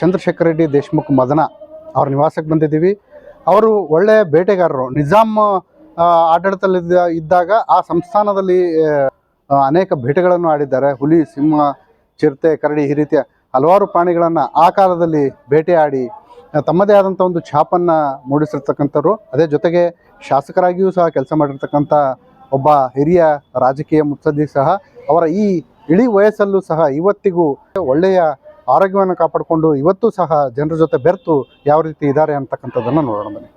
ಚಂದ್ರಶೇಖರ್ ರೆಡ್ಡಿ ದೇಶ್ಮುಖ್ ಮದನ ಅವ್ರ ನಿವಾಸಕ್ಕೆ ಬಂದಿದ್ದೀವಿ. ಅವರು ಒಳ್ಳೆಯ ಬೇಟೆಗಾರರು. ನಿಜಾಮ್ ಆಡಳಿತದಲ್ಲಿ ಆಡಳಿತದಲ್ಲಿದ್ದ ಇದ್ದಾಗ ಆ ಸಂಸ್ಥಾನದಲ್ಲಿ ಅನೇಕ ಬೇಟೆಗಳನ್ನು ಆಡಿದ್ದಾರೆ. ಹುಲಿ, ಸಿಂಹ, ಚಿರತೆ, ಕರಡಿ ಈ ರೀತಿಯ ಹಲವಾರು ಪ್ರಾಣಿಗಳನ್ನು ಆ ಕಾಲದಲ್ಲಿ ಬೇಟೆಯಾಡಿ ತಮ್ಮದೇ ಆದಂಥ ಒಂದು ಛಾಪನ್ನು ಮೂಡಿಸಿರ್ತಕ್ಕಂಥವ್ರು. ಅದೇ ಜೊತೆಗೆ ಶಾಸಕರಾಗಿಯೂ ಸಹ ಕೆಲಸ ಮಾಡಿರ್ತಕ್ಕಂಥ ಒಬ್ಬ ಹಿರಿಯ ರಾಜಕೀಯ ಮುತ್ಸದ್ದಿ ಸಹ ಅವರ ಈ ಇಳಿ ವಯಸ್ಸಲ್ಲೂ ಸಹ ಇವತ್ತಿಗೂ ಒಳ್ಳೆಯ ಆರೋಗ್ಯವನ್ನು ಕಾಪಾಡಿಕೊಂಡು ಇವತ್ತು ಸಹ ಜನರ ಜೊತೆ ಬೆರೆತು ಯಾವ ರೀತಿ ಇದ್ದಾರೆ ಅಂತಕ್ಕಂಥದ್ದನ್ನು ನೋಡೋಣ ಬನ್ನಿ.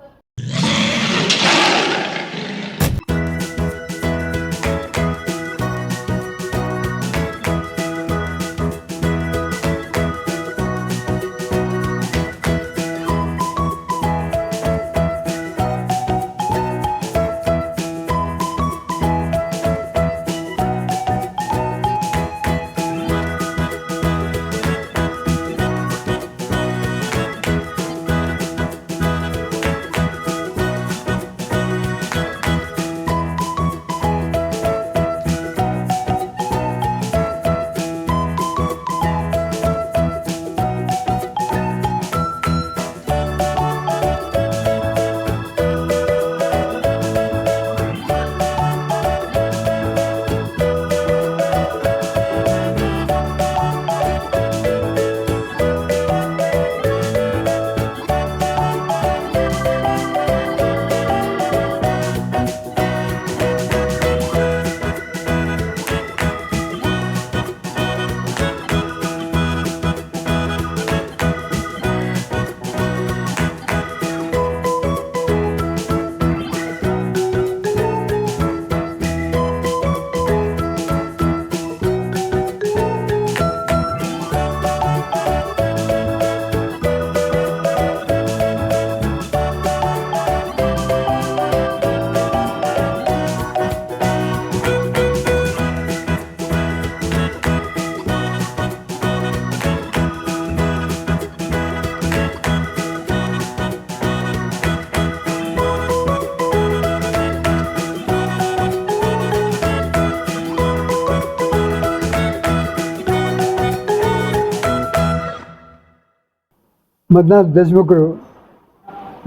ಮದ್ನಾಥ್ ದೇಶಮುಖರು,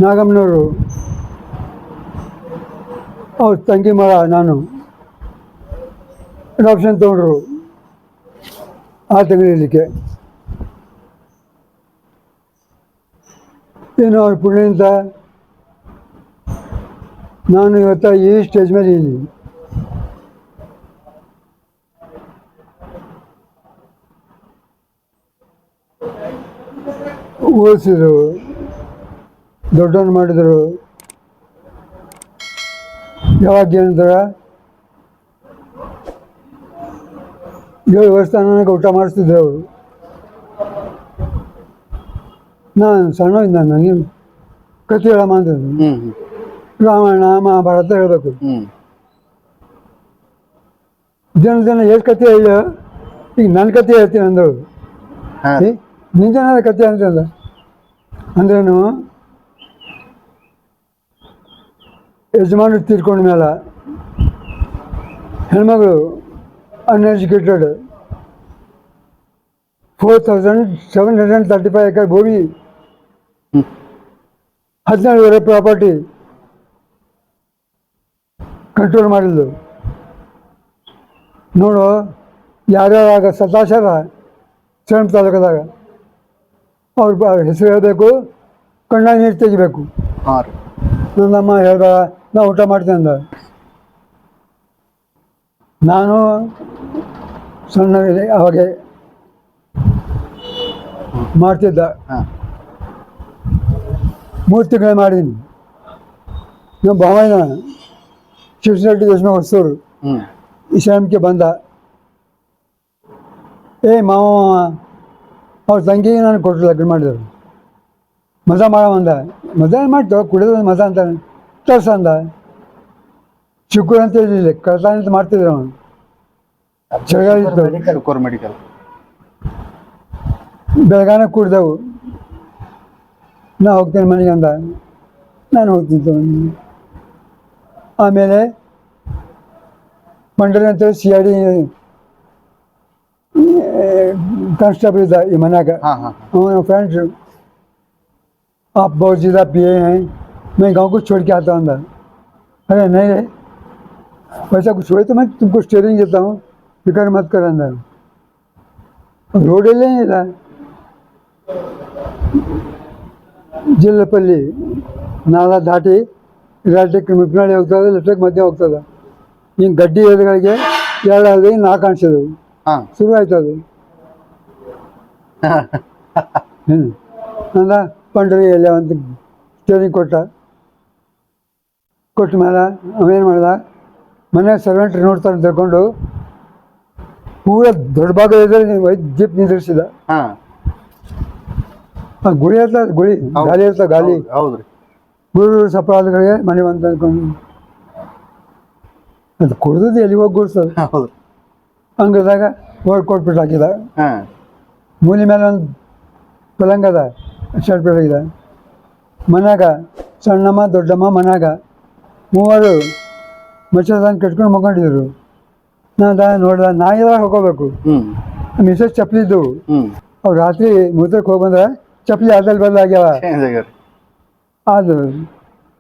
ನಾಗಮ್ಮನವರು, ಅವ್ರ ತಂಗಿ ಮಗ ನಾನು ಅಡಾಪ್ಷನ್ ತೊಗೊಂಡ್ರು ಆ ತಂಗಿಲಿಕ್ಕೆ ಏನು ಅವ್ರ ಪುಣ್ಯದಿಂದ ನಾನು ಇವತ್ತ ಈ ಸ್ಟೇಜ್ ಮೇಲೆ ಇದ್ದೀನಿ. ಓದಿಸಿದ್ರು ದೊಡ್ಡವನು ಮಾಡಿದರು. ಯಾವಾಗ ಏನಂತಾರ ಏಳು ವರ್ಷ ನನಗೆ ಊಟ ಮಾಡಿಸ್ತಿದ್ರು ಅವರು. ನಾನು ಸಣ್ಣ ಇದ್ದ ನನಗೆ ಕಥೆ ಹೇಳಮ್ಮ ಮಾಡಿದ್ರು ಹ್ಮ್ ರಾಮಾಯಣ ಮಹಾಭಾರತ ಹೇಳಬೇಕು. ಜನ ಜನ ಎಷ್ಟು ಕಥೆ ಹೇಳ. ಈಗ ನನ್ನ ಕತೆ ಹೇಳ್ತೀನಿ ಅಂದವರು. ಹಾ. ಏ ನಿಂಜನ ಕಥೆ ಅಂತಲ್ಲ ಅಂದ್ರೇನು ಯಜಮಾನ ತೀರ್ಕೊಂಡ ಮೇಲೆ ಹೆಣ್ಮಗಳು uneducated four thousand seven hundred thirty five acre ಭೂಮಿ. ಹದಿನೇಳುವರೆ ಪ್ರಾಪರ್ಟಿ ಕಂಟ್ರೋಲ್ ಮಾಡಿದ್ದು ನೋಡು ಯಾರ್ಯಾರಾಗ ಸತಾಶರ ಸೇಮ್ ತಾಲೂಕದಾಗ ಅವ್ರ ಹೆಸರು ಹೇಳಬೇಕು ಕಣ್ಣ ನೀರು ತೆಗಿಬೇಕು. ಹಾಂ ರೀ. ನನ್ನಮ್ಮ ಹೇಳ್ದ ನಾ ಊಟ ಮಾಡ್ತೇನೆ ಅಂದ. ನಾನು ಸಣ್ಣ ಅವಾಗ ಮಾಡ್ತಿದ್ದ. ಮೂರು ತಿಂಗಳು ಮಾಡಿದ್ದೀನಿ ನಮ್ಮ ಭಾವನ ಶಿವಶೆಟ್ಟಿ ದರ್ಶನ ಹೊಸೂರು ಶ್ರಮಕ್ಕೆ ಬಂದ. ಏ ಮಾವ ಅವ್ರ ತಂಗಿಗೆ ನಾನು ಕೊಟ್ಟರು ಲಗ್ನ ಮಾಡಿದರು. ಮಜಾ ಮಾಡೋ ಅಂದ. ಮಜಾ ಮಾಡ್ತು ಕುಡಿದ ಮಜಾ ಅಂತ ತರ್ಸ ಅಂದ. ಶುಕ್ರ ಅಂತ ಇರಲಿಲ್ಲ ಕಳ್ತಾನೆ ಅಂತ ಮಾಡ್ತಿದ್ರು ಅವನು. ಇತ್ತು. ಮೆಡಿಕಲ್ ಬೆಳಗಾನ ಕುಡ್ದೆವು. ನಾ ಹೋಗ್ತೇನೆ ಮನೆಗೆ ಅಂದ. ನಾನು ಹೋಗ್ತಿದ್ದೆ ಆಮೇಲೆ ಮಂಡಳಿ ಅಂತ C I D कांस्टेबल इधर ये मना का हाँ हाँ हमारे फ्रेंड्स आप बहुत ज़्यादा पिए हैं मैं गांव को छोड़ के आता हूँ अंदर अरे नहीं रे वैसा कुछ हुए तो मैं तुमको स्टेयरिंग देता हूँ फिक्र मत कर अंदर रोड ले ಇಲ್ಲ ಜಿಲ್ಲಪಲ್ಲಿ ನಾಲ ದಾಟಿ ರೈಟಕ್ಕೆ ಮಿಪ್ನಳ್ಳಿ ಹೋಗ್ತದೆ ಲೆಫ್ಟಕ್ಕೆ ಮಧ್ಯೆ ಹೋಗ್ತದೆ ಹಿಂಗೆ ಗಡ್ಡಿ ಎದುರುಗಳಿಗೆ ಎರಡು ಅಲ್ದಿ ನಾಲ್ಕು ಕಾಣಿಸಿದವು ಹಾಂ ಶುರು ಆಯ್ತು ಅದು ಹ್ಞೂ ಅಂದ ಪಂಡ್ರಿ ಎಲ್ಲ ಒಂದು ಟ್ರೈನಿಂಗ್ ಕೊಟ್ಟ. ಕೊಟ್ಟ ಮೇಲೆ ಅವೇನು ಮಾಡ್ದ? ಮನೆ ಸರ್ವೆಂಟ್ರಿ ನೋಡ್ತಾರೆ ತಿಳ್ಕೊಂಡು ಪೂರ ದೊಡ್ಡ ಭಾಗ ಇದ್ರೆ ಜೀಪ್ ನಿಂದಿರಿಸಿದ. ಹಾಂ. ಆ ಗುಳಿ ಇರ್ತ ಗುಳಿ ಗಾಲಿ ಇರ್ತ ಗಾಲಿ ಹೌದು ರೀ ಗುರು ಸಪ್ರಾದಗಳಿಗೆ ಮನೆ ಬಂತ ಅಂದ್ಕೊಂಡು ಅದು ಕುಡ್ದದ್ದು ಎಲ್ಲಿ ಹೋಗಿ ಗುಡ್ಸೋದು ಹೌದು. ಹಂಗದಾಗ ಓಡ್ ಕೊಟ್ಬಿಟ್ಟು ಹಾಕಿದ ಹಾಂ. ಮೂಲಿ ಮೇಲೆ ಒಂದು ಪಲಂಗ ಅದ ಶರ್ಟ್ ಬೆಳಗಿದೆ ಮನ್ಯಾಗ ಸಣ್ಣಮ್ಮ ದೊಡ್ಡಮ್ಮ ಮನ್ಯಾಗ ಮೂವರು ಮಚ್ಚದಂಗೆ ಕಟ್ಕೊಂಡು ಮಕ್ಕೊಂಡಿದ್ರು ನಾನು ನೋಡ್ದ ನಾಯಿಲ್ಲ ಹೋಗೋಬೇಕು ಮಿಸಸ್ ಚಪ್ಪಲಿ ಇದ್ದವು ಅವ್ರು ರಾತ್ರಿ ಮೂತ್ರಕ್ಕೆ ಹೋಗಿ ಬಂದ್ರೆ ಚಪ್ಪಲಿ ಅದಲ್ಲಿ ಬದಲಾಗ್ಯಾವ ಅದು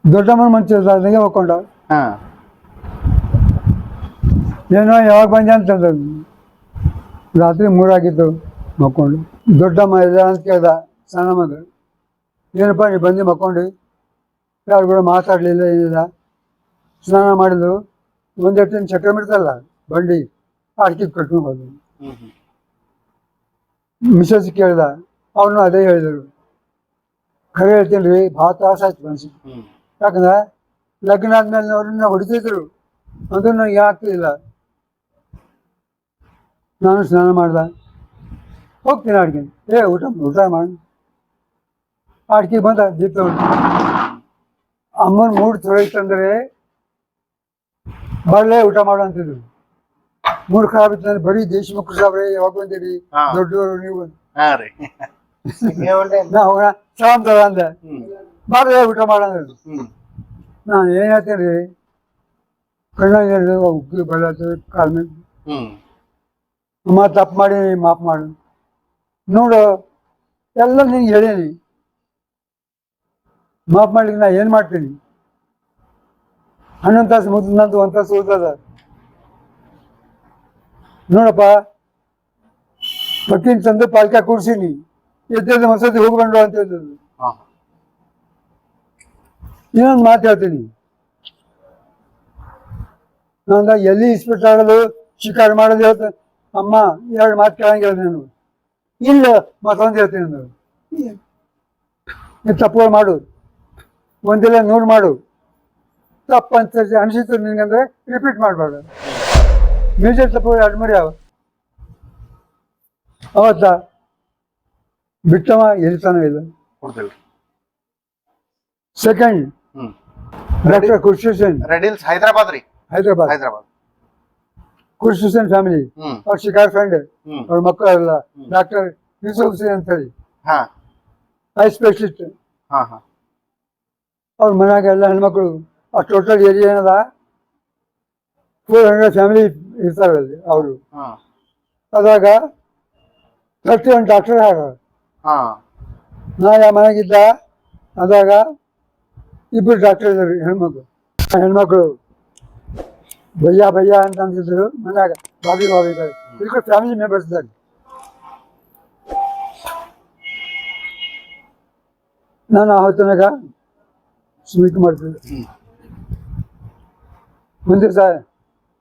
ದೊಡ್ಡಮ್ಮನ ಮಂಚದಾಗೆ ಹೋಗ್ಕೊಂಡ. ಏನೋ ಯಾವಾಗ ಬಂದೆ ಅಂತಂದ್ರು ರಾತ್ರಿ ಮೂರಾಗಿತ್ತು ಮಕ್ಕೊಂಡು. ದೊಡ್ಡಮ್ಮ ಇಲ್ಲ ಅಂತ ಕೇಳ್ದ ಸಣ್ಣ ಮಗ ಏನಪ್ಪ ನೀವು ಬಂದು ಮಕ್ಕೊಂಡು? ಯಾರು ಕೂಡ ಮಾತಾಡಲಿಲ್ಲ, ಏನಿಲ್ಲ. ಸ್ನಾನ ಮಾಡಿದ್ರು ಒಂದೆಟ್ಟು ಚಕ್ರ ಬಿಡ್ತಲ್ಲ ಬಂಡಿ ಅಡ್ಕಿ ಕಟ್ಕೊಂಡು ಬಂದ್ರು ಮಿಸಸ್ ಕೇಳ್ದ, ಅವನು ಅದೇ ಹೇಳಿದರು. ಖರೆ ಹೇಳ್ತೀನಿ ರೀ, ಭಾಳ ತ್ರಾಸಾಯ್ತು ಆಯ್ತು ಹ್ಞೂ ಯಾಕಂದ್ರೆ ಲಗ್ನ ಆದ್ಮೇಲೆ ಅವ್ರನ್ನ ಹೊಡಿತಿದ್ರು. ಅದು ನನಗೆ ಆಗ್ತಿಲ್ಲ. ನಾನು ಸ್ನಾನ ಮಾಡ್ದೆ. ಹೋಗ್ತೀನಿ ಅಡ್ಗೆ. ಏ ಊಟ ಊಟ ಮಾಡಿ. ಅಡ್ಗೆ ಬಂದ ದೀಪ ಅಮ್ಮನ ಮೂಡ್ ಚಲೋ ಇತ್ತಂದ್ರೆ ಬರಲೇ ಊಟ ಮಾಡು ಅಂತಿದ್ರು. ಮೂಡ್ ಖರಾಬ್ ಇತ್ತಂದ್ರೆ ಬರೀ ದೇಶಮುಖ ಸಾಬ್ರೆ ಯಾವಾಗ ಬಂದಿರಿ? ದೊಡ್ಡವರು ನೀವು ಹಾಂ ರೀ. ನಾ ಹೋಗೋಣ ಸಲಾಮ್ ತಗ ಅಂದೆ. ಬರಲೇ ಊಟ ಮಾಡಂದ್ರು ನಾನು ಏನ್ ಹೇಳ್ತೀನಿ ರೀ? ಕಣ್ಣಾಗ ಕಾಲ್ ಬಳ್ಳಾತ ಕಾಲ ಮೇಲೆ. ಅಮ್ಮ ತಪ್ಪು ಮಾಡಿ ಮಾಪ್ ಮಾಡು. ನೋಡು ಎಲ್ಲ ನಿನ್ಗೆ ಹೇಳೀನಿ ಮಾಫ್ ಮಾಡ್ಲಿಕ್ಕೆ ನಾ ಏನು ಮಾಡ್ತೀನಿ? ಹನ್ನೊಂದು ತಾಸು ಮುಗಿದ ನಂದು ಒಂದು ತಾಸು ಉಳ್ತದ ನೋಡಪ್ಪ ಪಕ್ಕಿನ ತಂದು ಪಾಲ್ಕ ಕೂಡ್ಸೀನಿ ಎದ್ದೆದ್ದು ಮಸದಿ ಹೋಗ್ಬಂಡು ಅಂತ ಹೇಳಿದ್ರು. ಇನ್ನೊಂದ್ ಇನ್ನೊಂದು ಮಾತು ಹೇಳ್ತೀನಿ. ನಾನು ಎಲ್ಲಿ ಇಸ್ಪಿಟ್ ಆಡೋದು ಶಿಕಾರ ಮಾಡೋದು ಹೇಳ್ತ ಅಮ್ಮ ಎರಡು ಮಾತು ಕೇಳಂಗಿಲ್ಲ ನಾನು. ಇಲ್ಲ ಮತ್ತೊಂದು ಹೇಳ್ತೀನಿ ನಾನು. ನೀನು ತಪ್ಪು ಮಾಡು. ಒಂದಿಲ್ಲ ನೂರು ಮಾಡು. ತಪ್ಪು ಅಂತ ಅನಿಸಿತು ನಿನಗಂದ್ರೆ ರಿಪೀಟ್ ಮಾಡಬಾರ್ದು. ಮೇಜರ್ ತಪ್ಪು ಎರಡು ಮೂರು ಯಾವ ಅವತ್ತ? ಬಿಟ್ಟವ ಎಲ್ತಾನೂ ಇಲ್ಲ ಸೆಕೆಂಡ್ ಡಾಕ್ಟರ್ ರೆಡಿಲ್ಸ್ ಹೈದರಾಬಾದ್ ರೀ. ಹೈದರಾಬಾದ್ ಹೈದರಾಬಾದ್ ಖುರ್ಷಿಸೇನ್ ಫ್ಯಾಮಿಲಿ ಅವ್ರ ಶಿಕಾರ್ ಫ್ರೆಂಡ್ ಅವ್ರ ಮಕ್ಕಳೆಲ್ಲ ಡಾಕ್ಟರ್ ಯೂಸುಫ್ ಹುಸೇನ್ ಅಂತ ಹೇಳಿ ಐ ಸ್ಪೆಷಲಿಸ್ಟ್ ಹಾಂ ಹಾಂ. ಅವ್ರ ಮನ್ಯಾಗ ಎಲ್ಲ ಹೆಣ್ಮಕ್ಳು ಆ ಟೋಟಲ್ ಏರಿಯಾ ಏನದ? ಫೋರ್ ಹಂಡ್ರೆಡ್ ಫ್ಯಾಮಿಲಿ ಇರ್ತಾರೆ ಅಲ್ಲಿ ಅವರು. ಅದಾಗ ತರ್ಟಿ ಒಂದು ಡಾಕ್ಟರ್ ಹಾರ ಹಾಂ. ನಾ ಯಾವ ಮನೆಗಿದ್ದ ಅದಾಗ ಇಬ್ಬರು ಡಾಕ್ಟರ್ ಇದ್ದಾರೆ ಹೆಣ್ಮಕ್ಳು. ಹೆಣ್ಮಕ್ಳು ಭಯ್ಯ ಭಯ್ಯ ಅಂತ ಅಂತಿದ್ರು ಮನ್ಯಾಗ ಬಾಬಿ ಬಾಬಿ ಇದ್ದಾರೆ ಇದಕ್ಕೆ ಫ್ಯಾಮಿಲಿ ಮೆಂಬರ್ಸ್ ಇದ್ದಾರೆ ನಾನು ಆ ಹೊತ್ತಿನಾಗ ಸ್ವೀಟ್ ಮಾಡ್ತಿದ್ದೆ ಹ್ಞೂ ಮುಂದೆ ಸಹ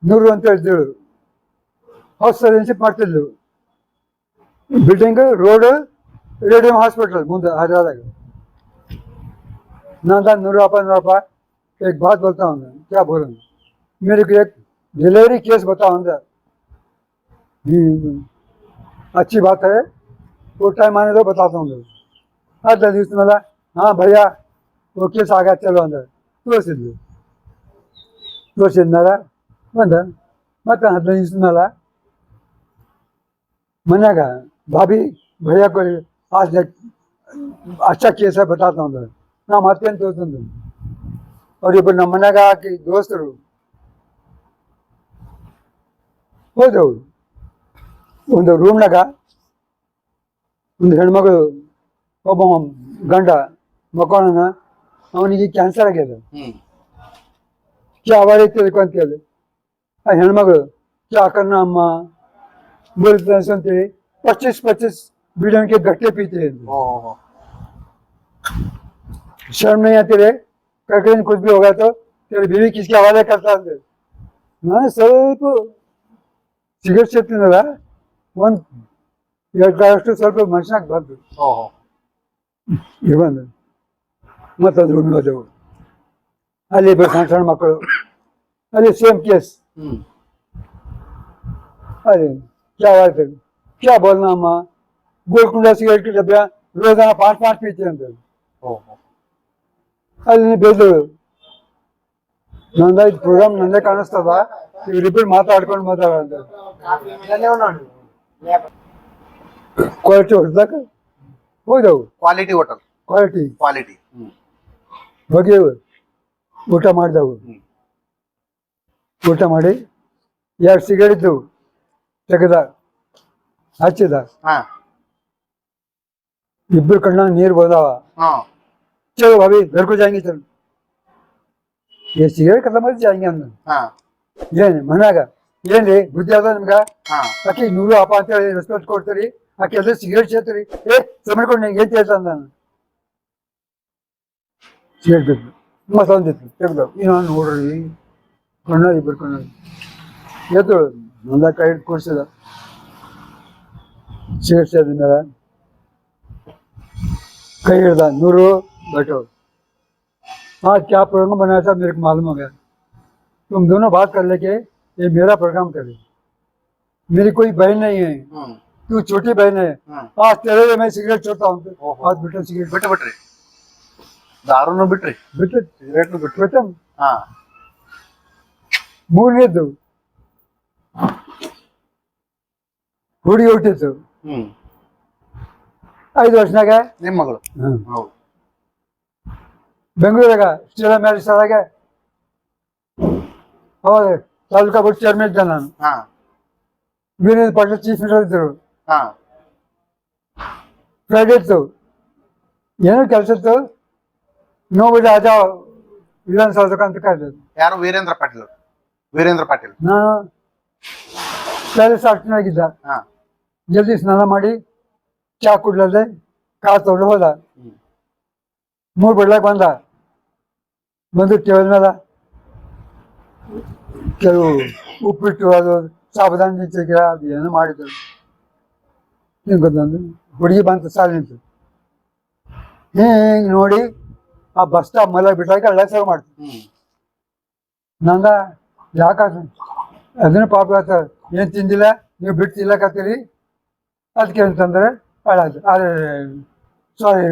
ನೂರು ಅಂತ ಹೇಳ್ತಿದ್ರು house ಸರ್ವೆನ್ಶಿಪ್ ಮಾಡ್ತಿದ್ಲು building road radium hospital ಮುಂದೆ ಹರಿಯಾದಾಗ ನಾನು था नूरापा नूरापा एक बात बोलता हूँ मैं क्या बोलूँ मेरे को एक डिलीवरी केस बताओ अंदर हम्म, अच्छी बात है वो टाइम आने दो बताता हूँ मैं ಹತ್ತು ದಿವಸ ಮೇಲೆ ಹಾಂ ಭಯ್ಯ वो केस आ गया चलो अंदर ತೋರಿಸಿದ್ಲು ತೋರಿಸಿದ್ಮೇಲೆ ಬಂದ ಮತ್ತೆ ಹದಿನೈದು ದಿವಸ ಮೇಲೆ मनेगा भाभी भैया को आज एक अच्छा केस है बताता हूँ मैं ನಾ ಮತ್ತೇನು ತೋರ್ತಂದು ಅವ್ರಿಬ್ಬರು ನಮ್ಮ ಮನ್ಯಾಗ ಹಾಕಿ ದೋಸ್ತರು ಹೋದವು ಒಂದು ರೂಮ್ನಾಗ ಒಂದು ಹೆಣ್ಮಗಳು ಒಬ್ಬ ಗಂಡ ಮಕ್ಕೋಣ ಅವನಿಗೆ ಕ್ಯಾನ್ಸರ್ ಆಗ್ಯದ ಹ್ಮ್ ಚಾವಾಡಿ ತಿಳ್ಕೊ ಅಂತ ಹೇಳಿ ಆ ಹೆಣ್ಮಗಳು ಚಾ ಕನ್ನ ಅಮ್ಮ बोलते ಅಂತೇಳಿ पच्चीस पच्चीस बीड़ियों के गट्टे पीते हैं ಓ ಓ, ಓ. शर्म नहीं आती रे करके कुछ भी होगा तो तेरी बीवी किसके हवाले करता है ನಾನು ಸ್ವಲ್ಪ ಸಿಗರೇಟ್ ಸೇರ್ತಿದ್ನಲ್ಲ ಒಂದು ಎರಡು ಅಷ್ಟು ಸ್ವಲ್ಪ ಮನುಷ್ಯಾಗ ಬಂದು ಇರ್ಬಂದು ಮತ್ತೊಂದು ರೂಮಿಗೆ ಹೋದೆವು ಅಲ್ಲಿ ಇಬ್ಬರು ಸಣ್ಣ ಸಣ್ಣ ಮಕ್ಕಳು ಅಲ್ಲಿ ಸೇಮ್ ಕೇಸ್ ಅಲ್ಲಿ ಕ್ಯಾ ಆಯ್ತು ಕ್ಯಾ ಬೋಲ್ನಮ್ಮ ಗೋಲ್ಕುಂಡ ಸಿಗರೇಟ್ ಡಬ್ಬ ರೋಜಾನ ಪಾಸ್ ಪಾಸ್ ಪೀತಿ ಅಂತ ಅಲ್ಲಿ ಬೆಳೆದು ನಂದಾಯ್ತು ಪ್ರೋಗ್ರಾಮ್ ನಂದೇ ಕಾಣಿಸ್ತದ ಇವರಿಬ್ಬರು ಮಾತಾಡ್ಕೊಂಡು ಮಾತಾಡೋದು ಕ್ವಾಲಿಟಿ ಹೊಡೆದಾಗ ಹೋದವು ಕ್ವಾಲಿಟಿ ಹೋಟೆಲ್ ಕ್ವಾಲಿಟಿ ಕ್ವಾಲಿಟಿ ಹ್ಮ್ ಹೋಗಿವು ಊಟ ಮಾಡಿದವು ಹ್ಮ್. ಊಟ ಮಾಡಿ ಎರಡು ಸಿಗರೇಟ್ ಇದ್ದವು ತೆಗೆದ ಹಚ್ಚಿದ ಹಾ ಇಬ್ಬರು ಕಣ್ಣಾಗ ನೀರು ಬಂದಾವ ಹಾ चलो भाभी घर को जाएंगे चलो ये सिगरेट खत्म ಮಾಡಿ ಜಾಂಗೆ ಅಂದ ಹಾ ಏನು ಮನ್ಯಾಗ ಏನ್ರಿ ಬುದ್ಧಿ ಅದ ನಿಮ್ಗ ಆಕಿ ನೂರು ಅಪ್ಪ ಅಂತ ಹೇಳಿ ರೆಸ್ಪೆಕ್ಟ್ ಕೊಡ್ತೀರಿ ಆಕೆ ಎಲ್ಲ ಸಿಗರೇಟ್ ಸೇರ್ತೀರಿ ಏ ಸಮರ್ಕೊಂಡು ನಂಗೆ ಏನ್ ಹೇಳ್ತಾ ನಾನು ಸೇರ್ಬೇಕು ಮತ್ತೊಂದಿತ್ತು ತೆಗ್ದು ಏನೋ ನೋಡ್ರಿ ಕಣ್ಣ ಇಬ್ಬರು ಕಣ್ಣ ಎದ್ದು ನಂದ ಕೈ ಹಿಡ್ದು ಕೊಡ್ಸಿದ ಸಿಗರೇಟ್ ಸೇರಿದ್ಮೇಲೆ ಕೈ ಹಿಡ್ದ ನೂರು ಬಟ್ ಆ ಕ್ಯಾಪ್ ರಂಗ ಮನೆ ಮೇರೆಗೆ ಮಾಲೂಮ್ ಆಗ್ಯಾರ तुम दोनों बात कर लेके ये मेरा प्रोग्राम करे मेरी कोई बहन नहीं है ಹ್ಮ್ तू छोटी बहन है ಹ್ಮ್ आज तेरे लिए मैं सिगरेट छोड़ता हूँ ओहो। आज बेटा सिगरेट ಬಿಟ್ಟು ಬಿಟ್ರಿ ದಾರುನು ಬಿಟ್ರಿ बेटे ಸಿಗರೇಟ್ನು ಬಿಟ್ರಿ बेटा ಹಾ ಮೂರನೇದ್ದು ಹುಡುಗಿ ಹುಟ್ಟಿತ್ತು ಹ್ಮ್ ಐದು ವರ್ಷನಾಗ ನಿಮ್ ಮಗಳು ಹ್ಮ್. ಹೌದು ಬೆಂಗಳೂರಾಗ ಸ್ಟೀಲ ಮ್ಯಾರೇಜ್ ಆದಾಗ ಹೌದು ತಾಲೂಕಾ ಬೋರ್ಡ್ ಚೇರ್ಮನ್ ಇದ್ದೆ ನಾನು ಹಾ ವೀರೇಂದ್ರ ಪಾಟೀಲ್ ಚೀಫ್ ಮಿನಿಸ್ಟರ್ ಇದ್ದರು ಹಾ ಫ್ರೈಡೆ ಇತ್ತು ಏನೋ ಕೆಲಸ ಇತ್ತು ನೋಬಿಡಿ ಆಜ ವಿಧಾನಸೌಧಕ್ಕೆ ಅಂತ ಕರೆದ್ರು ಯಾರು ವೀರೇಂದ್ರ ಪಾಟೀಲ್ ಅವ್ರು. ವೀರೇಂದ್ರ ಪಾಟೀಲ್ ನಾನು ಪ್ಯಾಲೇಸ್ ಆಸ್ಟಿನಾಗಿದ್ದ ಹಾ ಜಲ್ದಿ ಸ್ನಾನ ಮಾಡಿ ಚಾ ಕುಡ್ಲದೆ ಕಾರ್ ತೊಗೊಂಡು ಹೋದ ಹ್ಮ್. ಮೂರು ಬಿಡ್ಲಾಕ್ ಬಂದ ಬಂದು ಟೇಬಲ್ ಮೇಲೆ ಕೆಲವು ಉಪ್ಪಿಟ್ಟು ಅದು ಸಾಬುದಾನಿ ಚಕ್ರ ಅದು ಏನೋ ಮಾಡಿದ್ರು ನಿಂಗೆ ಗೊತ್ತಂದು ಹುಡುಗಿ ಬಂತು ಸಾಲ ನಿಂತು. ಹಿಂಗೆ ನೋಡಿ ಆ ಬಸ್ ಸ್ಟಾಪ್ ಮಲ ಬಿಟ್ಟಾಗ ಎಲ್ಲ ಸೇವ್ ಮಾಡ್ತೀನಿ ನಂದ ಯಾಕ ಅದನ್ನ ಪಾಪ ಏನ್ ತಿಂದಿಲ್ಲ, ನೀವು ಬಿಟ್ಟು ತಿಲ್ಲಕತ್ತೀರಿ ಅದಕ್ಕೆ ಅಂತಂದ್ರೆ ಅಳಾದು ಅದೇ ಸಾರಿ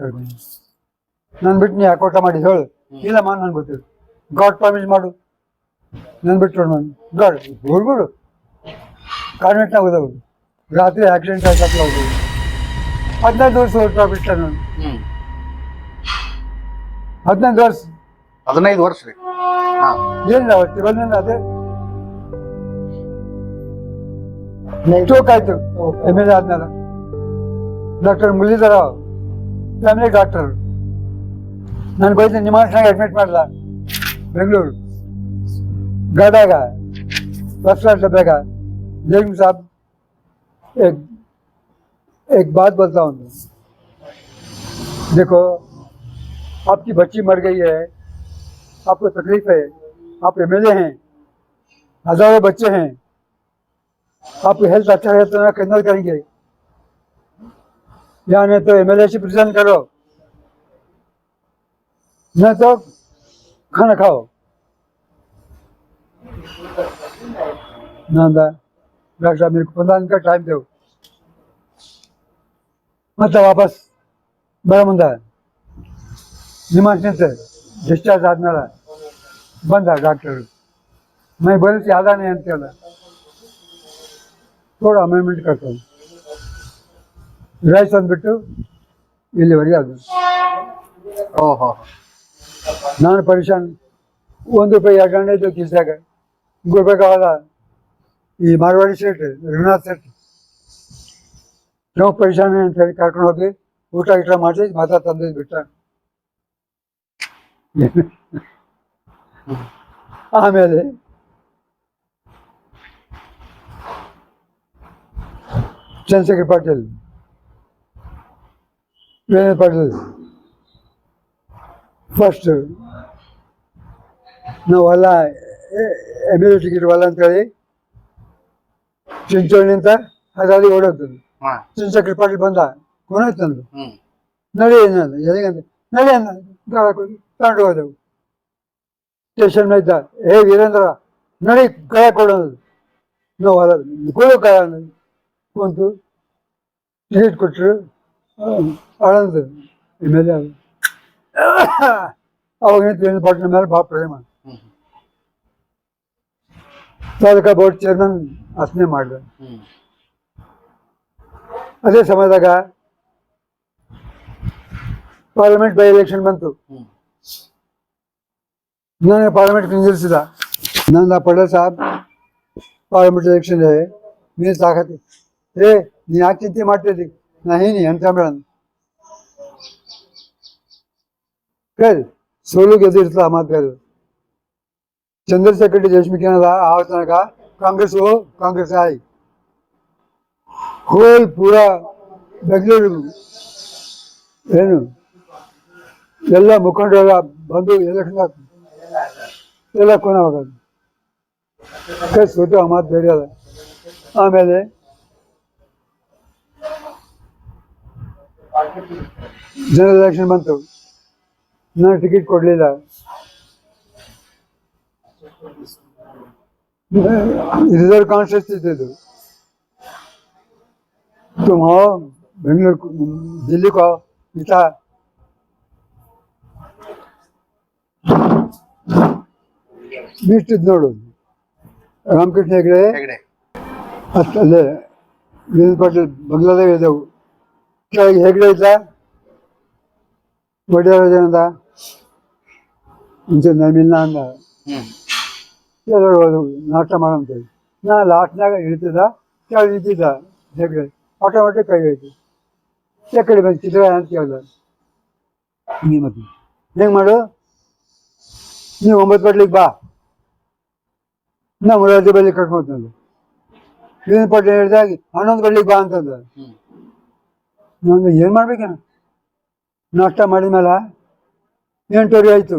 ಕರ್ಕೊಂಡು. ನಾನು ಬಿಟ್ಟು ನೀ ಯಾಕೆ ಊಟ ಮಾಡಿ ಹೇಳು. ಇಲ್ಲಮ್ಮ ನನ್ಗೆ ಗೊತ್ತಿಲ್ಲ. ಗಾಡ್ ಪ್ರಾಮಿಸ್ ಮಾಡು. ನಾನು ಬಿಟ್ಟು ನಾನು. ಗಾಡ್ ಹುಡುಗರು ಕಾನ್ವೆಂಟ್ನಾಗ ಹೋದವು ರಾತ್ರಿ ಆಕ್ಸಿಡೆಂಟ್ ಆಯ್ತು ಹೋಗ್ಬೋದು ಹದಿನೈದು ವರ್ಷ ಹೊರಟ ಬಿಟ್ಟ ನಾನು. ಹದಿನೈದು ವರ್ಷ. ಹದಿನೈದು ವರ್ಷ ರೀ. ಏನಿಲ್ಲ ಅವತ್ತು ಬಂದಿಲ್ಲ ಅದೇ. ಸ್ಟ್ರೋಕ್ ಆಯ್ತು. ಎಂ ಎಲ್ ಎ ಆದ್ಮೇಲೆ. ಡಾಕ್ಟರ್ ಮುರಳೀಧರ ಫ್ಯಾಮಿಲಿ ಡಾಕ್ಟರ್ ನಾನು ಬೈದ ನಿಮಾನ್ಸ್ನಾಗ ಅಡ್ಮಿಟ್ ಮಾಡಲ್ಲ ಬೆಂಗಳೂರು. गाड़ागा फ़र्स्ट क्लास डब्बेगा लेकिन साहब, एक एक बात बोलता हूँ देखो, आपकी बच्ची मर गई है, आपको तकलीफ़ है, आप एम हैं, हज़ारों बच्चे हैं, आपकी हेल्थ अच्छा है तो कन्नर करेंगे? या नहीं तो एम एल शिप रिजाइन करो। नहीं तो खाना खाओ। ನಂದ ಡಾಕ್ಟರ್ ಅಮೀರ್ ಬಂದ ಅನ್ಕ ಟೈಮ್ ದೇವು ಮತ್ತೆ ವಾಪಸ್ ಬರ ಮುಂದ ನಿಮಾನ್ಸಿಂತ ಡಿಸ್ಚಾರ್ಜ್ ಆದ್ಮೇಲೆ ಬಂದ ಡಾಕ್ಟರ್ ಮೈ ಬರೆಸಿ ಆದಾನೆ ಅಂತ ಹೇಳ ಥೋಡ ಅಮೆಂಡ್ಮೆಂಟ್ ಕಟ್ಕೊಂಡು ವಿರಾಯ್ಸ್ ಅಂದ್ಬಿಟ್ಟು ಇಲ್ಲಿವರೆಗೆ ಅದು ಓಹೋ ನಾನು ಪರಿಶಾನ್ ಒಂದು ರೂಪಾಯಿ ಎರಡು ಗಂಟೆ ಇದ್ದು ಕಿಸ್ದಾಗ ಗುಡ್ಬೇಕಾಗಲ್ಲ ಈ ಮಾರ್ವಾಡಿ ಸೆಟ್ ರಘುನಾಥ್ ಸೆಟ್ ನಾವು ಪರಿಶಾನೆ ಅಂತ ಹೇಳಿ ಕರ್ಕೊಂಡು ಹೋಗಿ ಊಟ ಗೀಟ ಮಾಡಿ ಮಾತಾ ತಂದು ಬಿಟ್ಟ ಆಮೇಲೆ ಚಂದ್ರಶೇಖರ್ ಪಾಟೀಲ್ ವಿನಯ್ ಪಾಟೀಲ್ ಫಸ್ಟ್ ನಾವು ಹೊಲ ಎಂ ಎಲ್ ಎ ಟಿಕೆಟ್ ಹೊಲ ಅಂತೇಳಿ ಚಿಂಚೋಳಿನಿಂದ ಹಾಗಾಗಿ ಓಡೋಗ್ತದೆ ಹಾ ಚಂದ್ರಶೇಖರ್ ಪಾಟೀಲ್ ಬಂದ ಕೊನಾಯ್ತು ನನಗೆ ಹ್ಮ್ ನಡಿ ನಾನು ಎಲ್ಲಿಗಂತ ನಡಿ ಅನ್ನ ಗಾಳ ಕೊಡಿ ತಗೊಂಡು ಹೋದೆವು ಸ್ಟೇಷನ್ ಇದ್ದ ಹೇ ವೀರೇಂದ್ರ ನಡಿ ಗಾಳ ಕೊಡೋದು ನಾವು ಹೊಲ ಕೊಡು ಗಾಳ ಅನ್ನೋದು. ಕುಂತು ಟಿಕೆಟ್ ಕೊಟ್ಟರು ಆಳಂದ ಮೇಲೆ ಅವಾಗ ಏನು ಪಾಟೀಲ್ ಮೇಲೆ ಭಾಳ ಪ್ರೇಮ ಹ್ಮ್ ತಾಲೂಕಾ ಬೋರ್ಡ್ ಚೇರ್ಮನ್ ಅಸನೆ ಮಾಡಿದೆ ಅದೇ ಸಮಯದಾಗ ಪಾರ್ಲಿಮೆಂಟ್ ಬೈ ಎಲೆಕ್ಷನ್ ಬಂತು ನಾನು ಪಾರ್ಲಿಮೆಂಟ್ ನಿಂದಿರಿಸಿದ ನನ್ನ ಪಡಲ್ ಸಾಹೇಬ್ ಪಾರ್ಲಿಮೆಂಟ್ ಎಲೆಕ್ಷನ್ ನೀನು ಸಾಕತಿ ಏ ನೀ ಯಾಕೆ ಚಿಂತೆ ಮಾಡ್ತಿದ್ದಿ ನಾ ಹೀನಿ ಅಂತ ಮೇಡಮ್ ಕೇಳಿ ಸೋಲು ಗೆದ್ದಿರ್ತಲ್ಲ ಮಾತು ಕೇಳಿದ್ರು ಚಂದ್ರಶೇಖರ್ ದೇಶಮುಖ್ ಏನದ ಆ ತನಕ ಕಾಂಗ್ರೆಸ್ ಕಾಂಗ್ರೆಸ್ ಆಯ್ ಹೋಲ್ ಪೂರ ಬೆಂಗಳೂರು ಏನು? ಎಲ್ಲ ಮುಖಂಡರೆಲ್ಲ ಬಂದು ಎಲೆಕ್ಷನ್ ಎಲ್ಲ ಕೊನೆವಾಗೋದು. ಕೊಟ್ಟು ಆ ಮಾತು ಆಮೇಲೆ ಜನರಲ್ ಎಲೆಕ್ಷನ್ ಬಂತು. ನಾನು ಟಿಕೆಟ್ ಕೊಡಲಿಲ್ಲ. रिजर्व कॉन्शियस थे तो तुम आओ बेंगलोर को- दिल्ली को आओ इतना ಇಷ್ಟಿದ್ ನೋಡು ರಾಮಕೃಷ್ಣ ಹೆಗಡೆ ಹೆಗಡೆ ಅಷ್ಟಲ್ಲೇ ವಿನೋದ್ ಪಾಟೀಲ್ ಬಂಗ್ಲಾದಾಗ ಇದ್ದವು ಕೆಳಗೆ ಹೆಗಡೆ ಇದ್ದ ಒಡೆಯದ ಮುಂಚೆ ನಮಿಲ್ಲ ಅಂದ ಹ್ಮ್ ಎಲ್ಲರೂ ನಾಟಕ ಮಾಡಂತೇಳಿ ನಾ ಲಾಸ್ಟ್ನಾಗ ಇಳಿತಿದ್ದ ಕೆಳಗೆ ನಿಂತಿದ್ದ ಹೆಗ್ಗಡೆ ಆಟೋಮೆಟಿಕ್ ಕೈ ಹೋಯ್ತು. ಕಡೆ ಬಂದು ಚಿತ್ರ ಅಂತ ಕೇಳ್ದ. ಹಿಂಗೆ ಮತ್ತೆ ಹೆಂಗೆ ಮಾಡು? ನೀವು ಒಂಬತ್ತು ಬಟ್ಲಿಗೆ ಬಾ. ನಾ ಮುರಾರ್ಜಿ ಬಲ್ಲಿ ಕರ್ಕೊಂತಂದು ಏನು ಪಟ್ಲಿ ಹೇಳಿದಾಗ ಹನ್ನೊಂದು ಬಳ್ಳಿಗೆ ಬಾ ಅಂತಂದ ನಾನು ಏನು ಮಾಡ್ಬೇಕು ನಾಷ್ಟ ಮಾಡಿದ ಮೇಲೆ ಎಂಟುವರೆ ಆಯಿತು.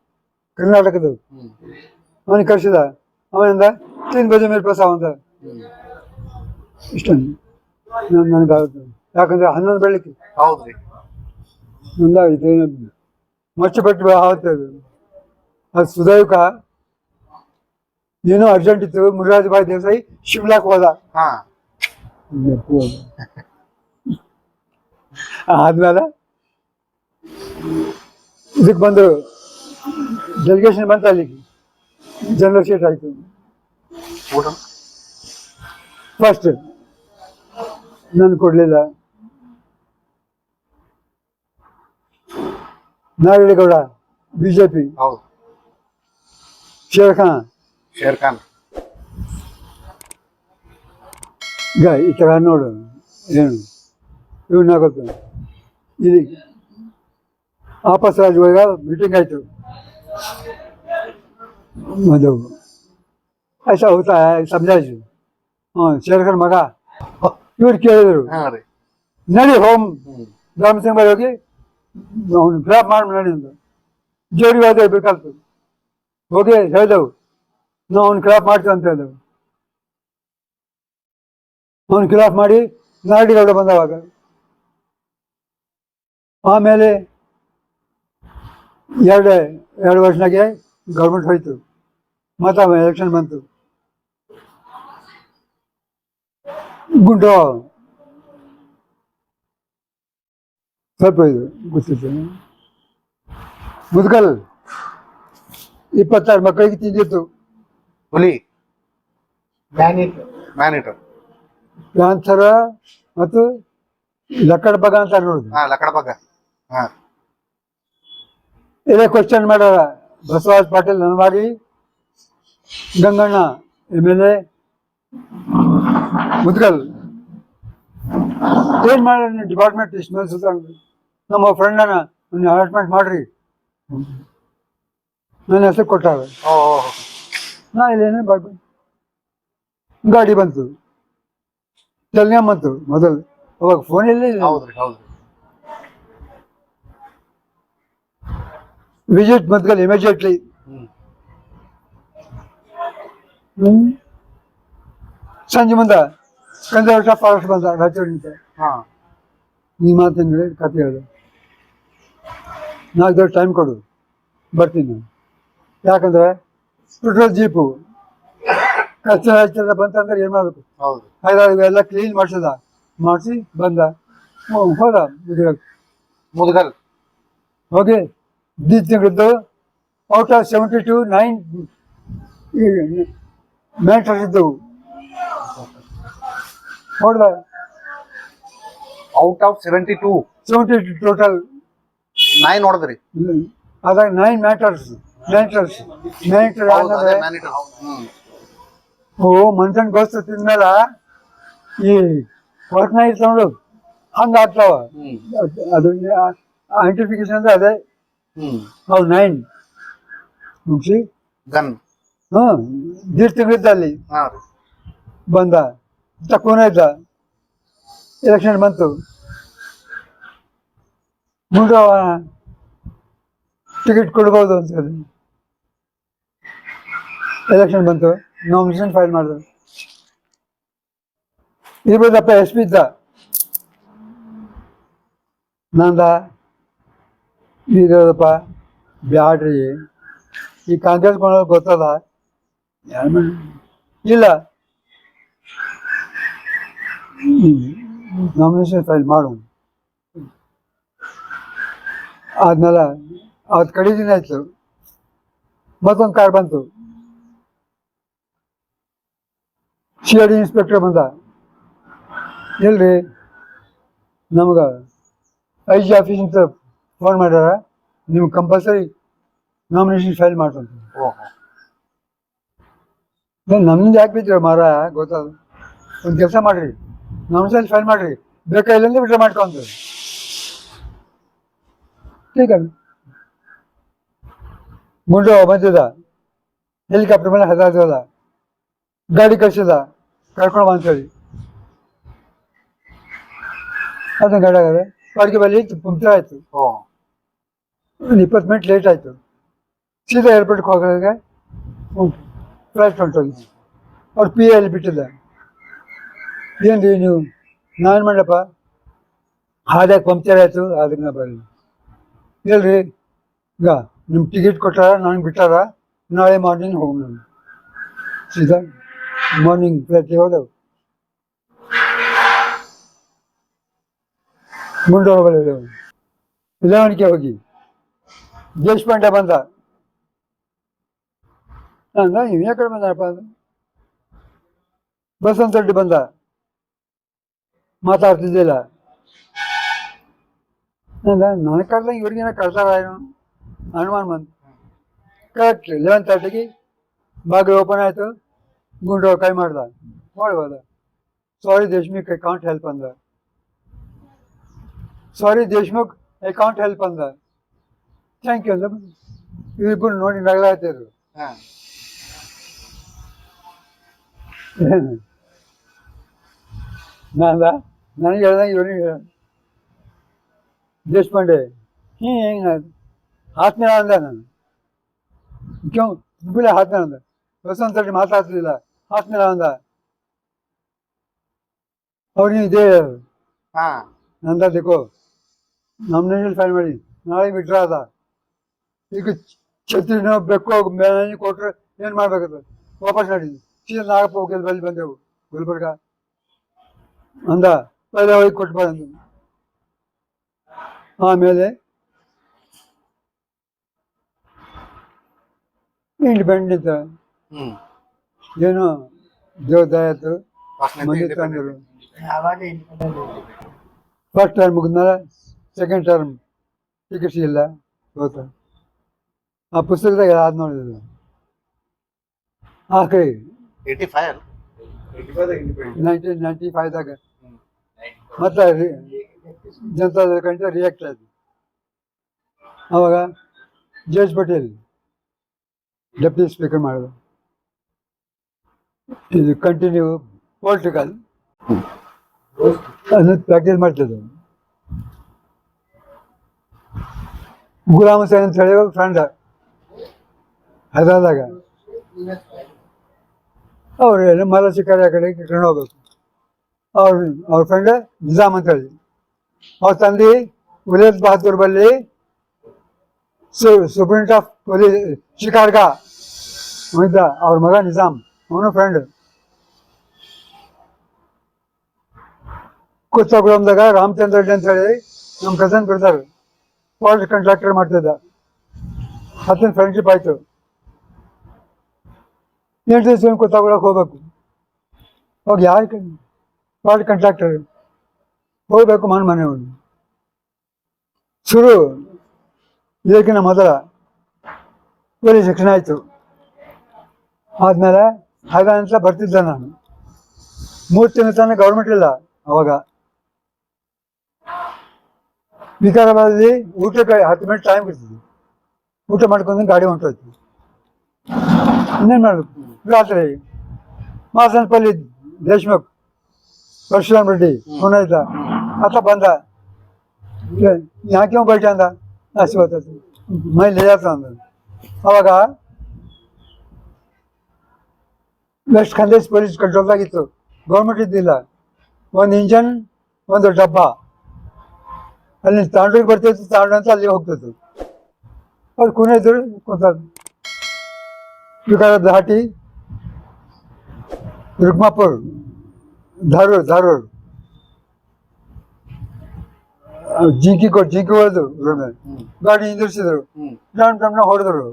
ಹ್ಮ್. ಅವನಿಗೆ ಕಳಿಸಿದ. ಅವನಿಂದ ತೀನ್ ಬಜೆ ಮೇಲೆ ಪ್ರಸಾವ ಅಂತ. ಇಷ್ಟ ನನ್ ನನಗಾಗುತ್ತೆ ಯಾಕಂದ್ರೆ ಹನ್ನೊಂದು ಬೆಳಿಗ್ಗೆ ಹೌದ್ರಿ ಮುಂದಾಗಿತ್ತು ಮಚ್ಚಪಟ್ಟು ಆಗುತ್ತೆ ಅದು. ಅದು ಸುದೈವಕ ಏನೋ ಅರ್ಜೆಂಟ್ ಇತ್ತು. ಮುರಾಜ್ ಬಾಯಿ ದೇವಸಾಯಿ ಶಿಮ್ಲಾಕ್ ಹೋದ. ಆದ್ಮೇಲೆ ಇದಕ್ಕೆ ಬಂದರು. ಡೆಲಿಗೇಷನ್ ಬಂತ ಅಲ್ಲಿಗೆ ಜನರಲ್ ಸೀಟ್ ಆಯ್ತು ಊಟ ಫಸ್ಟ್ ನಾನು ಕೊಡಲಿಲ್ಲ ನಾರಾಯಣಗೌಡ ಬಿ ಜೆ ಪಿ ಹೌದು ಶೇರ್ ಖಾನ್ ಶೇರ್ ಖಾನ್ ಈಗ ಈ ಥರ ನೋಡು ಏನು ಇವನ್ನ ಗೊತ್ತು ಇಲ್ಲಿ ವಾಪಸ್ ರಾಜುವಾಗ ಮೀಟಿಂಗ್ ಆಯಿತು ಮಧು ಐಸಾ ಹೋತಾ ಸಮಜಾಯ್ತು. ಹ್ಞೂ ಶೇರ್ಖಾನ್ ಮಗ. ಇವ್ರು ಕೇಳಿದ್ರು. ಹಾ ರೀ. ನಡಿ ಹೋಮ್. ಹ್ಮ್. ರಾಮಸಿಂಗ್ ಬೈ ಹೋಗಿ ಅವ್ನು ಡ್ರಾಪ್ ಮಾಡಿ ನಡಿ ಅಂತ ಜೋಡಿ ಹೋದೆ ಬೇಕಾಗ್ತದೆ. ಹೋಗಿ ಹೇಳಿದೆವು. ನಾವು ಅವ್ನು ಕ್ರಾಪ್ ಮಾಡ್ತೀವಿ ಅಂತ ಹೇಳಿದೆವು. ಅವ್ನು ಕ್ರಾಪ್ ಮಾಡಿ ನಾರಡಿಗೌಡ ಬಂದವಾಗ. ಆಮೇಲೆ ಎರಡು ಎರಡು ವರ್ಷನಾಗೆ ಗೌರ್ಮೆಂಟ್ ಹೋಯ್ತು ಮತ್ತೆ ಎಲೆಕ್ಷನ್ ಬಂತು ಗುಂಡು ಸ್ವಲ್ಪ ಇದು ಗೊತ್ತಿತ್ತು ಮುದ್ಗಲ್ ಇಪ್ಪತ್ತಾರು ಮಕ್ಕಳಿಗೆ ತಿಂದಿತ್ತು ಹುಲಿ ಮ್ಯಾನಿಟರ್ ಕ್ಯಾನ್ಸರ ಮತ್ತು ಲಕ್ಕಡ ಬಗ ಅಂತ ನೋಡುದು ಹಾ ಲಕಡ ಬಗ್ಗ ಹಾ ಇದೇ ಕ್ವಶನ್ ಮಾಡ್ಯಾರ Basavaraj Patil ನನವಾಗಿ Ganganna M L A Mudgal. ಏನ್ ಮಾಡಿ ಡಿಪಾರ್ಟ್ಮೆಂಟ್ ಇಷ್ಟು ನಮ್ಮ ಫ್ರೆಂಡನ ಒಂದು ಅಲಾಟ್ಮೆಂಟ್ ಮಾಡ್ರಿ. ನನ್ನ ಹೆಸರು ಕೊಟ್ಟಾರ. ನಾ ಇಲ್ಲೇನೆ ಗಾಡಿ ಬಂತು. ಟೆಲಿಗ್ರಾಮ್ ಬಂತು ಮೊದಲು. ಅವಾಗ ಫೋನ್ ಇಲ್ಲ ಹೌದು ಹೌದ್ರಿ. ವಿಸಿಟ್ ಮದ್ಗಲ್ ಇಮಿಡಿಯೇಟ್ಲಿ ಸಂಜೆ ಮುಂದೆ ಕನ್ಸರ್ವೇಟಿವ್ ಫಾರೆಸ್ಟ್ ಬಂದ ಹಾ. ಈ ಮಾತಿನ ಕತೆ ಹೇಳು. ನಾಲ್ಕು ದಿವಸ ಟೈಮ್ ಕೊಡು ಬರ್ತೀನಿ ನಾನು. ಯಾಕಂದ್ರೆ ಪೆಟ್ರೋಲ್ ಜೀಪು ಕಚ್ಚರ ಬಂತಂದ್ರೆ ಏನು ಮಾಡಬೇಕು? ಹೌದು. ಹಾಗಾಗಿ ಎಲ್ಲ ಕ್ಲೀನ್ ಮಾಡಿಸಿದ ಮಾಡಿಸಿ ಬಂದ. ಹೋದ ಮುದುಗಲ್. ಮುದ್ಗಲ್ ಹೋಗಿ ತಿಂಗಳದ್ದು out of seventy two nine matters ಇದ್ದವು ನೋಡ್ದ out of seventy two seventy total nine ನೋಡಿದ್ರಿ ಅದಾಗ ನೈನ್ ಮ್ಯಾಟರ್ಸ್ ಮ್ಯಾಟರ್ಸ್ ಮ್ಯಾಟರ್ ಓ ಮನುಷ್ಯನ್ ಗೊತ್ತು ತಿಂದ್ಮೇಲ ಈ ವರ್ಕ್ನ ಇತ್ತು ನೋಡು ಹಂಗ ಆಗ್ತಾವ ಅದು ಐಡೆಂಟಿಫಿಕೇಶನ್ ಅಂದ್ರೆ ಅದೇ ಹ್ಮ್ ಅವು ನೈನ್ ಮುಗಿಸಿ? ಗನ್ ಹ್ಮ್ ದೀಡ್ ತಿಂಗಳಿದ್ದ ಅಲ್ಲಿ ಬಂದ. ತಕ್ಕೋನೇ ಇದ್ದ ಎಲೆಕ್ಷನ್ ಬಂತು. ಮುಂದೆ ಟಿಕೆಟ್ ಕೊಡ್ಬೋದು ಅಂತ ಹೇಳಿ ಎಲೆಕ್ಷನ್ ಬಂತು. ನಾಮಿನೇಷನ್ ಫೈಲ್ ಮಾಡಿದ್ರು. ಇರ್ಬೋದಪ್ಪ ಎಸ್ ಪಿ ಇದ್ದ ನಂದ ಇರೋದಪ್ಪ, ಬ್ಯಾಡ್ರಿ. ಈ ಕಾಂಗ್ರೆಸ್ ಗೊತ್ತದ ಯಾರ್ ಮಾಡ್- ಇಲ್ಲ. ನಾಮಿನೇಷನ್ ಫೈಲ್ ಮಾಡು. ಆದ್ಮೇಲೆ ಅವತ್ತು ಕಡೆ ದಿನ ಆಯ್ತು. ಮತ್ತೊಂದು ಕಾರ್ ಬಂತು. ಸಿ ಐ ಡಿ ಇನ್ಸ್ಪೆಕ್ಟರ್ ಬಂದ. ಇಲ್ರಿ ನಮಗ ಐ ಜಿ ಆಫೀಸಿಂದ ಫೋನ್ ಮಾಡ್ಯಾರ ನೀವು ಕಂಪಲ್ಸರಿ ನಾಮಿನೇಷನ್ ಫೈಲ್ ಮಾಡ್ಕೊಂತೀವಿ ನಮ್ದು ಯಾಕೆ ಬಿದ್ದಿರ ಮಾರ ಗೊತ್ತಾದ ಒಂದು ಕೆಲಸ ಮಾಡ್ರಿ ನಾಮಿನೇಷನ್ ಫೈಲ್ ಮಾಡ್ರಿ ಬೇಕಾ ಇಲ್ಲಿಂದ ವಿಡ್ರಾ ಮಾಡ್ಕೊಂತ ಬಂದಿದ ಹೆಲಿಕಾಪ್ಟರ್ ಮೇಲೆ ಹದಾದ ಗಾಡಿ ಕಳಿಸಿದ ಕರ್ಕೊಂಡು ಬಾ ಅಂತೇಳಿ. ಅದನ್ನ ಗಾಡಿ ಆಗದೆ ಬಾಡಿಗೆ ಬಲ್ಲಿ ಪಂಪ್ಚರ್ ಆಯ್ತು. ಒಂದು ಇಪ್ಪತ್ತು ಮಿನಿಟ್ ಲೇಟ್ ಆಯಿತು. ಸೀದಾ ಏರ್ಪೋರ್ಟ್ಗೆ ಹೋಗೋದಾಗ ಫ್ಲೈಟ್ ಹೊಂಟೋಗಿದ್ದೆ ಅವ್ರು ಪಿ ಎಲ್ಲಿ ಬಿಟ್ಟಿದ್ದ ಏನು ರೀ ನೀವು ನಾನು ಮಾಡಪ್ಪ ಹಾದ್ಯಾಗ ಪಂಕ್ಚರ್ ಆಯಿತು? ಅದಕ್ಕೆ ನಾ ಬರಲಿ. ಹೇಳ್ರಿ ಈಗ ನಿಮ್ಮ ಟಿಕೆಟ್ ಕೊಟ್ಟಾರ, ನನಗೆ ಬಿಟ್ಟಾರ, ನಾಳೆ ಮಾರ್ನಿಂಗ್ ಹೋಗಿ ನಾನು. ಸೀದಾ ಮಾರ್ನಿಂಗ್ ಫ್ಲೈಟ್ಗೆ ಹೋದೆವು. ಮುಂದೆ ಹೋಗಲಿದ್ದೆವು ಇಲೆವನ್ಗೆ ಹೋಗಿ. ದೇಶಪಾಂಡೆ ಬಂದ ಅಂದ ಇವ್ ಯಾಕಡೆ ಬಂದಪ್ಪ ಅದು ಬಸವಂತ ರೆಡ್ಡಿ ಬಂದ ಮಾತಾಡ್ತಿದ್ದಿಲ್ಲ ಅಂದ ನನಗೆ ಕರ್ದಂಗೆ ಇವ್ರಿಗೇನ ಕಳ್ಸಾರ ಏನು ಅನುಮಾನ ಬಂತು ಕರೆಕ್ಟ್ ಲೆವೆನ್ ತರ್ಟಿಗೆ ಬಾಗಿಲು ಓಪನ್ ಆಯಿತು ಗುಂಡು ಕೈ ಮಾಡ್ದ ಮಾಡ್ಬೋದ sorry Deshmukh I can't help ಅಂದ sorry Deshmukh I can't help ಅಂದ ಥ್ಯಾಂಕ್ ಯು ಇಬ್ಬರು ನೋಡಿ ನಗಲಾಡ್ತಿದ್ರು ನಾನ ನನಗೆ ಹೇಳ್ದಂಗೆ ಇವನಿಗೆ ದೇಶಪಾಂಡೆ ಹೀ ಹೆಂಗೆ ಹಾಸನ ಅಂದ ನಾನು ಕ್ಯೂ ಬಿಳೆ ಹಾಸನ ಅಂದ ಪ್ರಸಂತ ರೆಡ್ಡಿ ಮಾತಾಡ್ತಿರ್ಲಿಲ್ಲ ಹಾಸನ ಅಂದ ಅವ್ರಿಗೆ ಇದೇ ನಂದ ದಿಕ್ಕೋ ನಮ್ಮ ಫೈನ್ ಮಾಡಿ ನಾಳೆ ಬಿಟ್ರ ಅದ ಈಗ ಛತ್ರಿನೋ ಬೆಕ್ಕೋ ಮೇಲೆ ಕೊಟ್ರೆ ಏನು ಮಾಡ್ಬೇಕದು ವಾಪಸ್ ನಡಿ ಸೀದಾ ನಾಗಪ್ಪ ಹೋಗಿ ಬಲ್ಲಿ ಬಂದೆವು ಗುಲ್ಬರ್ಗ ಅಂದ ಪೈಲೆ ಹೋಗಿ ಕೊಟ್ಟು ಬಂದು ಆಮೇಲೆ ಇಂಡಿಪೆಂಡೆಂಟ್ ಹ್ಮ್ ಏನೋ ದೇವದಾಯ ಆಯ್ತು ಫಸ್ಟ್ನೇ ಮಂದಿ independent. ತಂದರು ಫಸ್ಟ್ ಟರ್ಮ್ ಮುಗಿದ್ಮೇಲೆ ಸೆಕೆಂಡ್ ಟರ್ಮ್ ಟಿಕೆಟ್ ಸಿಗಿಲ್ಲ ಹೋತ ಆ ಪುಸ್ತಕದಾಗ ಅದು ನೋಡಿದ್ರು ಆ ಕೈ. ಏಯ್ಟಿ ಫೈವ್ ನೈನ್ಟೀನ್ ನೈಂಟಿ ಫೈವ್ದಾಗ ಮತ್ತೆ ಜನತಾದಳ ಕಂಡ್ರೆ ರಿಯಾಕ್ಟ್ ಆಯ್ತು ಅವಾಗ ಜೇಜ್ ಪಟೇಲ್ ಡೆಪ್ಯೂಟಿ ಸ್ಪೀಕರ್ ಮಾಡಿದ್ರು. ಇದು ಕಂಟಿನ್ಯೂ ಪೊಲಿಟಿಕಲ್ ಅದನ್ನ ಪ್ರಾಕ್ಟೀಸ್ ಮಾಡ್ತಿದ್ದೆ ಗುಲಾಮ್ ಹುಸೇನ್ ಅಂತ ಹೇಳಿ ಫ್ರೆಂಡ್ ಹೈದರಾದಾಗ ಅವ್ರು ಏನು ಮರ ಶಿಕಾರಿ ಆ ಕಡೆ ಕರ್ಕೊಂಡು ಹೋಗ್ಬೇಕು. ಅವ್ರ ಅವ್ರ ಫ್ರೆಂಡ್ ನಿಜಾಮ್ ಅಂತ ಹೇಳಿ. ಅವ್ರ ತಂದೆ ಉಲೇದ್ ಬಹದ್ದೂರ್ ಬಲ್ಲಿ ಸುಪ್ರೀಂಟ್ ಆಫ್ ಪೊಲೀಸ್ ಶಿಕಾರ್ಗ ಇದ್ದ ಅವ್ರ ಮಗ ನಿಜಾಮ್, ಅವನು ಫ್ರೆಂಡ್ ಕುತ್ತಗುಳಂದಾಗ ರಾಮಚಂದ್ರ ರೆಡ್ಡಿ ಅಂತ ಹೇಳಿ ನಮ್ಮ ಕಸನ್ ಬಿಡ್ತಾರೆ. ಫಾರೆಸ್ಟ್ ಕಾಂಟ್ರಾಕ್ಟರ್ ಮಾಡ್ತಿದ್ದ. ಹತ್ತಿನ ಫ್ರೆಂಡ್ಶಿಪ್ ಆಯ್ತು. ದಿವಸ ಕುತ್ತಗೊಳಕ್ಕೆ ಹೋಗ್ಬೇಕು. ಅವಾಗ ಯಾರು ವಾರ್ಡ್ ಕಂಟ್ರಾಕ್ಟರ್ ಹೋಗ್ಬೇಕು ಮನ್ ಮನೆ ಮನೆಯವರು. ಶುರು. ಇದಕ್ಕಿಂತ ಮೊದಲ. ಒಳ್ಳೆ ಶಿಕ್ಷಣ ಆಯಿತು. ಆದಮೇಲೆ ಹಾಗಂತ ಬರ್ತಿದ್ದೆ ನಾನು. ಮೂರು ತಿಂಗಳ ತನಕ ಗೌರ್ಮೆಂಟ್ ಇಲ್ಲ ಅವಾಗ. ವಿಕಾರಾಬಾದಲ್ಲಿ ಊಟಕ್ಕೆ ಹತ್ತು ಮಿನಿಟ್ ಟೈಮ್ ಇರ್ತದೆ ಊಟ ಮಾಡ್ಕೊಂಡು ಗಾಡಿ ಹೊಂಟೋಯ್ತು. ಇನ್ನೇನು ಮಾಡ್ಬೇಕು? ರಾತ್ರಿ ಮಾಸನಪಲ್ಲಿ ದೇಶಮುಖ್ ಪರಶುರಾಮ್ ರೆಡ್ಡಿ ಅವನ ಇದ್ದ ಆತ ಬಂದ ಯಾಕೆ ಬೈಟ ಅಂದ ಅಷ್ಟು ಗೊತ್ತಾಯ್ತು ಮೈ ಲೇಯಾತ ಅಂದ ಅವಾಗ ವೆಸ್ಟ್ ಖಂಡೇಶ್ ಪೊಲೀಸ್ ಕಂಟ್ರೋಲ್ದಾಗಿತ್ತು ಗೌರ್ಮೆಂಟ್ ಇದ್ದಿಲ್ಲ ಒಂದು ಇಂಜನ್ ಒಂದು ಡಬ್ಬ ಅಲ್ಲಿ ತಾಂಡ್ರಿಗೆ ಬರ್ತಿತ್ತು ತಾಂಡ ಅಂತ ಅಲ್ಲಿ ಹೋಗ್ತಿತ್ತು ಅವ್ರು ಕುಣಿದ್ರು ಕುಂತ ವಿಕಾರ ಘಾಟಿ ರುಕ್ಮಾಪುರ್ ಧಾರೂರ್ ಧಾರೂರ್ ಜಿಂಕಿ ಜಿಂಕಿ ಹೊಡೆದು ಗಾಡಿ ನಿಂದಿರ್ಸಿದ್ರು ಟಮ್ ಟಮ್ನ ಹೊಡೆದ್ರು